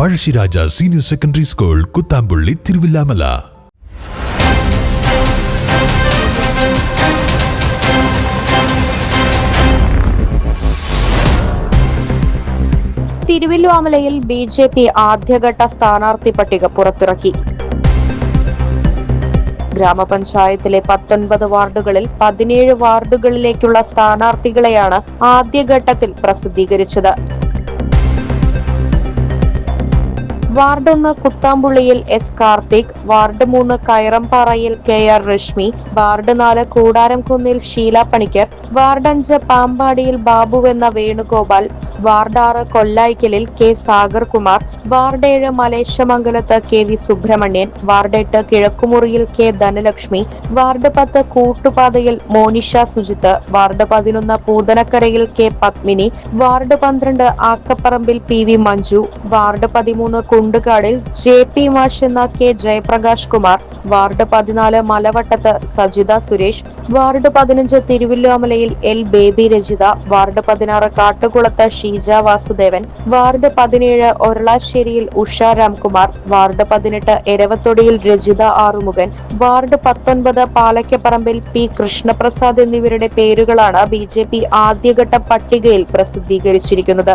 Pazhassiraja senior secondary school Kuthampully Thiruvilwamala. തിരുവില്ലാമലയിൽ B J P ആദ്യഘട്ട സ്ഥാനാർത്ഥി പട്ടിക പുറത്തിറക്കി. ഗ്രാമപഞ്ചായത്തിലെ പത്തൊൻപത് വാർഡുകളിൽ പതിനേഴ് വാർഡുകളിലേക്കുള്ള സ്ഥാനാർത്ഥികളെയാണ് ആദ്യഘട്ടത്തിൽ പ്രസിദ്ധീകരിച്ചത്. വാർഡ് ഒന്ന് കുത്താമ്പുള്ളിയിൽ എസ് കാർത്തിക് വാർഡ് മൂന്ന് കയറംപാറയിൽ കെ ആർ രശ്മി വാർഡ് നാല് കൂടാരംകുന്നിൽ ഷീല പണിക്കർ വാർഡ് അഞ്ച് പാമ്പാടിയിൽ ബാബു എന്ന വേണുഗോപാൽ വാർഡ് കൊല്ലായ്ക്കലിൽ കെ സാഗർകുമാർ വാർഡ് ഏഴ് മലേശമംഗലത്ത് കെ വി സുബ്രഹ്മണ്യൻ വാർഡ് എട്ട് കിഴക്കുമുറിയിൽ കെ ധനലക്ഷ്മി വാർഡ് പത്ത് കൂട്ടുപാതയിൽ മോനിഷ സുജിത്ത് വാർഡ് പതിനൊന്ന് പൂതനക്കരയിൽ കെ പത്മിനി വാർഡ് പന്ത്രണ്ട് ആക്കപ്പറമ്പിൽ പി വി മഞ്ജു വാർഡ് പതിമൂന്ന് കുണ്ടുകാടിൽ ജെ പി മാഷ് എന്ന കെ ജയപ്രകാശ് കുമാർ വാർഡ് പതിനാല് മലവട്ടത്ത് സജിത സുരേഷ് വാർഡ് പതിനഞ്ച് തിരുവല്ലോമലയിൽ എൽ ബേബി രജിത വാർഡ് പതിനാറ് കാട്ടുകുളത്ത് ഷീജ വാസുദേവൻ. വാർഡ് പതിനേഴ് ഒരളാശ്ശേരിയിൽ ഉഷ രാംകുമാർ. വാർഡ് പതിനെട്ട് എരവത്തൊടിയിൽ രജിത ആറുമുഖൻ. വാർഡ് പത്തൊൻപത് പാലക്കപ്പറമ്പിൽ പി കൃഷ്ണപ്രസാദ് എന്നിവരുടെ പേരുകളാണ് ബി ആദ്യഘട്ട പട്ടികയിൽ പ്രസിദ്ധീകരിച്ചിരിക്കുന്നത്.